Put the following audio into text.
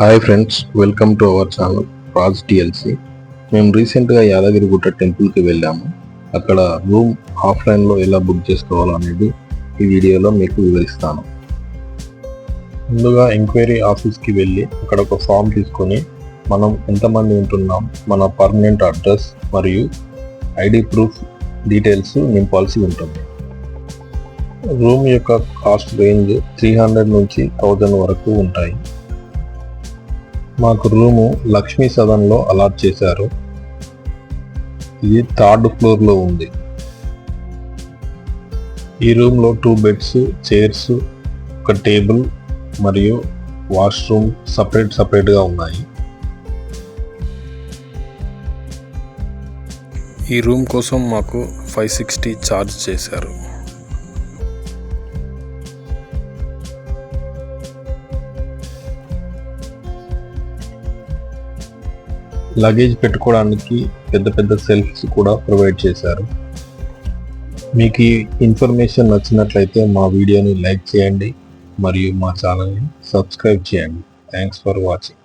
Hi friends welcome to our channel Raj TLC. మేము రీసెంట్గా యాదగిరిగుట్ట టెంపుల్కి వెళ్ళాము. అక్కడ రూమ్ ఆఫ్లైన్లో ఎలా బుక్ చేసుకోవాలో అనేది ఈ వీడియోలో మీకు వివరిస్తాను. ముందుగా ఎంక్వైరీ ఆఫీస్కి వెళ్ళి అక్కడ ఒక ఫామ్ తీసుకొని మనం ఎంతమంది ఉంటున్నాం మన పర్మనెంట్ అడ్రస్ మరియు ఐడి ప్రూఫ్ డీటెయిల్స్ నింపాల్సి ఉంటుంది. రూమ్ యొక్క కాస్ట్ రేంజ్ త్రీ హండ్రెడ్ నుంచి థౌజండ్ వరకు ఉంటాయి. మాకు రూము లక్ష్మీ సదన్లో అలాట్ చేశారు. ఇది థర్డ్ ఫ్లోర్లో ఉంది. ఈ రూమ్లో టూ బెడ్స్ చైర్స్ ఒక టేబుల్ మరియు వాష్రూమ్ సపరేట్ సపరేట్గా ఉన్నాయి. ఈ రూమ్ కోసం మాకు ఫైవ్ సిక్స్టీ ఛార్జ్ చేశారు. లగేజ్ పెట్టుకోవడానికి పెద్ద పెద్ద సెల్ఫ్స్ కూడా ప్రొవైడ్ చేశారు. మీకు ఈ ఇన్ఫర్మేషన్ నచ్చినట్లయితే మా వీడియోని లైక్ చేయండి. మరియు మా ఛానల్ని సబ్స్క్రైబ్ చేయండి. Thanks for watching